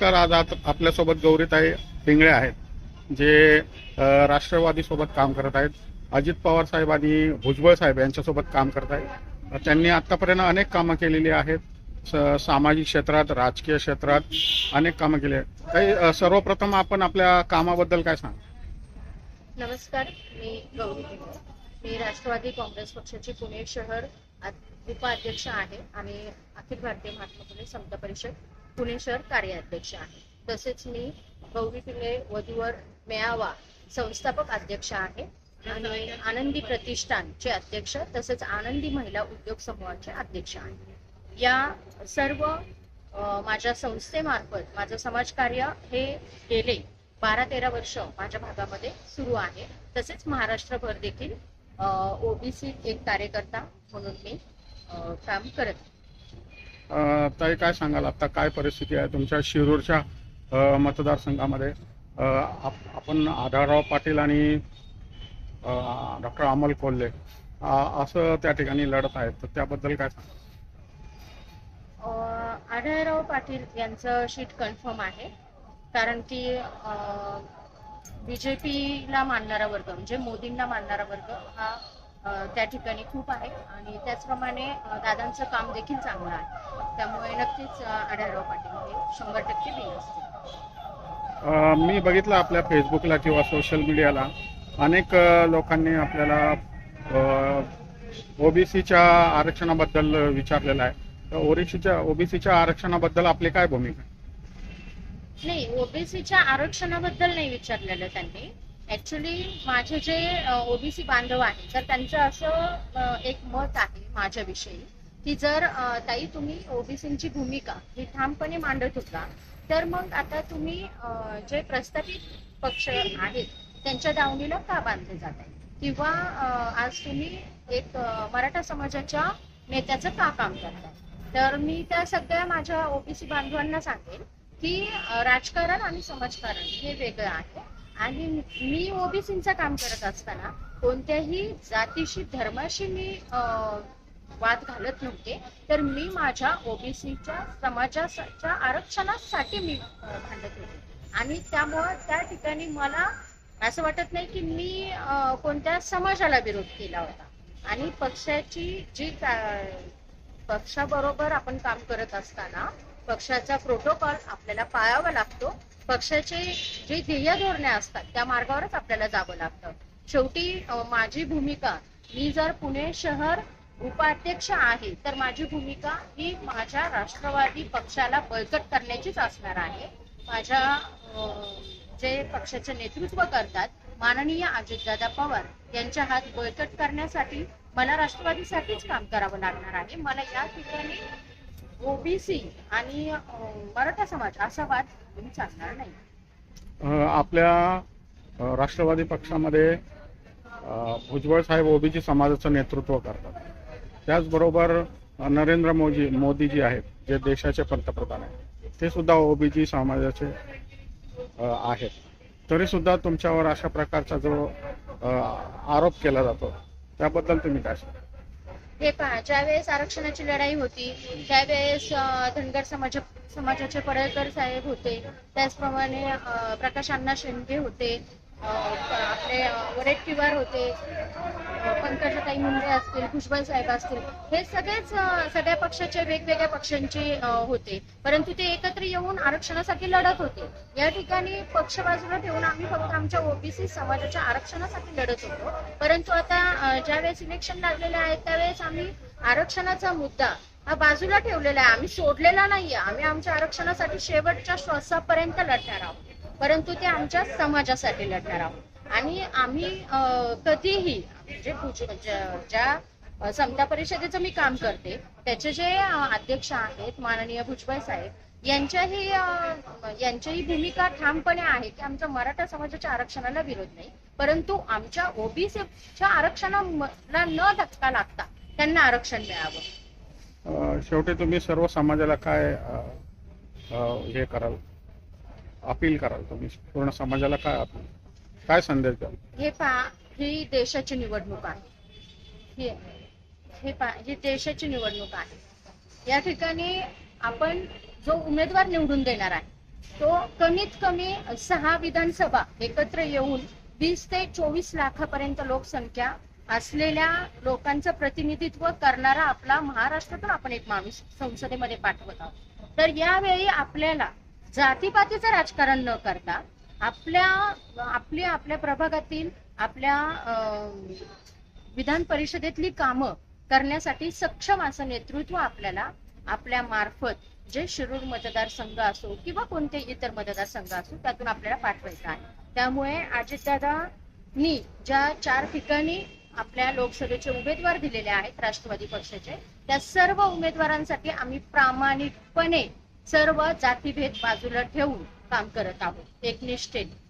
नमस्कार. आज आत- आपल्यासोबत गौरीताई पिंगळे आहेत जे अ, राष्ट्रवादी सोबत काम करत आहेत. अजित पवार साहेब आणि भुजबळ साहेब यांच्यासोबत काम करत आहेत. त्यांनी आतापर्यंत अनेक कामं केलेली आहेत. सामाजिक क्षेत्रात राजकीय क्षेत्रात अनेक कामं केली आहेत. काही सर्वप्रथम आपण आपल्या कामाबद्दल काय सांग नमस्कार. मी गौरी मी राष्ट्रवादी काँग्रेस पक्षाची पुणे शहर उपाध्यक्ष आहे. आणि अखिल भारतीय महात्मा फुले समता परिषद पुणे शहर कार्याध्यक्ष आहे. तसेच मी गौरी पिंगळे वधूवर मेळावा संस्थापक अध्यक्ष आहे आणि आनंदी प्रतिष्ठानचे अध्यक्ष तसेच आनंदी महिला उद्योग समूहाचे अध्यक्ष आहे. या सर्व माझ्या संस्थेमार्फत माझं समाजकार्य हे गेले बारा तेरा वर्ष माझ्या भागामध्ये सुरू आहे. तसेच महाराष्ट्रभर देखील ओबीसी एक कार्यकर्ता म्हणून मी काम करत आहे. ताई काय सांगाल? आता काय परिस्थिती आहे तुमच्या शिरूरच्या मतदारसंघामध्ये? आपण आढळराव पाटील आणि डॉक्टर अमोल कोल्हे असं त्या ठिकाणी लढत आहेत. तर त्याबद्दल काय सांगाल? आढळराव पाटील यांचं शीट कन्फर्म आहे. कारण की बीजेपीला मानणारा वर्ग म्हणजे मोदींना मानणारा वर्ग हा त्या ठिकाणी खूप आहे. आणि त्याचप्रमाणे दादांचं काम देखील चांगलं आहे. त्यामुळे नक्कीच आढळराव पाटील हे शंभर टक्के बिल असतील. मी बघितलं आपल्या फेसबुकला किंवा सोशल मीडियाला. अनेक लोकांनी आपल्याला ओबीसीच्या आरक्षणाबद्दल विचारलेलं आहे. तर ओबीसीच्या ओबीसीच्या आरक्षणाबद्दल आपली काय भूमिका आहे? नाही ओबीसीच्या आरक्षणाबद्दल नाही विचारलेलं त्यांनी. ऍक्च्युली माझे जे ओबीसी बांधव आहे तर त्यांचं असं एक मत आहे माझ्याविषयी की जर ताई तुम्ही ओबीसींची भूमिका ही ठामपणे मांडत होता तर मग आता तुम्ही जे प्रस्थापित पक्ष आहेत त्यांच्या दावणीला का बांधले जात आहे किंवा आज तुम्ही एक मराठा समाजाच्या नेत्याचं का काम करताय? तर मी त्या सगळ्या माझ्या ओबीसी बांधवांना सांगेन की राजकारण आणि समाजकारण हे वेगळं आहे. आणि मी ओबीसींचं काम करत असताना कोणत्याही जातीशी धर्माशी मी वाद घालत नव्हते. तर मी माझ्या ओबीसीच्या समाजाच्या आरक्षणासाठी मी भांडत होते. आणि त्यामुळं त्या ठिकाणी मला असं वाटत नाही की मी कोणत्या समाजाला विरोध केला होता. आणि पक्षाची जी पक्षाबरोबर आपण काम करत असताना पक्षाचा प्रोटोकॉल आपल्याला पाळावा लागतो. पक्षाचे जे ध्येय धोरणे असतात त्या मार्गावरच आपल्याला जावं लागतं. शेवटी माझी भूमिका मी जर पुणे शहर उपाध्यक्ष आहे तर माझी भूमिका ही माझ्या राष्ट्रवादी पक्षाला बळकट करण्याचीच असणार आहे. माझ्या जे पक्षाचे नेतृत्व करतात माननीय अजितदादा पवार यांच्या हात बळकट करण्यासाठी मला राष्ट्रवादीसाठीच काम करावं लागणार आहे. मला या ठिकाणी ओबीसी आणि मराठा समाज असा वाद चालणार नाही. आपल्या राष्ट्रवादी पक्षामध्ये भुजबळ साहेब ओबीसी समाजाचं नेतृत्व करतात. त्याचबरोबर नरेंद्र मोदी मोदीजी आहेत जे देशाचे पंतप्रधान आहेत. ते सुद्धा ओबीसी समाजाचे आहेत. तरी सुद्धा तुमच्यावर अशा प्रकारचा जो आरोप केला जातो त्याबद्दल तुम्ही काय सांगा हे पहा ज्यावेळेस आरक्षणाची लढाई होती त्यावेळेस धनगर समाज समाजाचे पडळकर साहेब होते. त्याचप्रमाणे प्रकाश अण्णा शेंडे होते. वडेट्टीवार होते पंकजाताई मुंडे असतील भुजबळ साहेब असतील हे सगळेच सगळ्या पक्षाचे वेगवेगळ्या पक्षांचे होते. परंतु ते एकत्र येऊन आरक्षणासाठी लढत होते. या ठिकाणी पक्ष बाजूला ठेवून आम्ही फक्त आमच्या ओबीसी समाजाच्या आरक्षणासाठी लढत होतो. परंतु आता ज्यावेळेस इलेक्शन लागलेले आहेत त्यावेळेस आम्ही आरक्षणाचा मुद्दा हा बाजूला ठेवलेला आहे. आम्ही सोडलेला नाहीये. आम्ही आमच्या आरक्षणासाठी शेवटच्या श्वासापर्यंत लढणार आहोत. परंतु ते आमच्या समाजासाठी लढणार आहोत. आणि आम्ही कधीही म्हणजे ज्या- समता परिषदेचं मी काम करते त्याचे जे अध्यक्ष आहेत माननीय भुजबळ साहेब यांच्याही यांच्याही भूमिका ठामपणे आहे की आमच्या मराठा समाजाच्या आरक्षणाला विरोध नाही. परंतु आमच्या ओबीसीच्या आरक्षणाला न धक्का लागता त्यांना आरक्षण मिळावं. शेवटी तुम्ही सर्व समाजाला काय हे कराल? अपील कराल तुम्ही? पूर्ण समाजाला काय अपील? काय संदेश द्याल? हे पहा ही देशाची निवडणूक आहे. हे पहा ही देशाची निवडणूक आहे. या ठिकाणी आपण जो उमेदवार निवडून देणार आहे तो कमीत कमी सहा विधानसभा एकत्र येऊन वीस ते चोवीस लाखापर्यंत लोकसंख्या असलेल्या लोकांचं प्रतिनिधित्व करणारा आपला महाराष्ट्रातून आपण एक माणूस संसदेमध्ये पाठवत आहोत. तर यावेळी आपल्याला जातीपातीचं राजकारण न करता आपल्या आपल्या आपल्या प्रभागातील आपल्या विधान परिषदेतली कामं करण्यासाठी सक्षम असं नेतृत्व आपल्याला आपल्या मार्फत जे शिरूर मतदारसंघ असो किंवा कोणते इतर मतदारसंघ असो त्यातून आपल्याला पाठवायचं आहे. त्यामुळे अजितदादांनी ज्या चार ठिकाणी आपल्या लोकसभेचे उमेदवार दिलेले आहेत राष्ट्रवादी पक्षाचे त्या सर्व उमेदवारांसाठी आम्ही प्रामाणिकपणे सर्व जातीभेद बाजूला ठेवून काम करत आहोत. एकनिष्ठेने.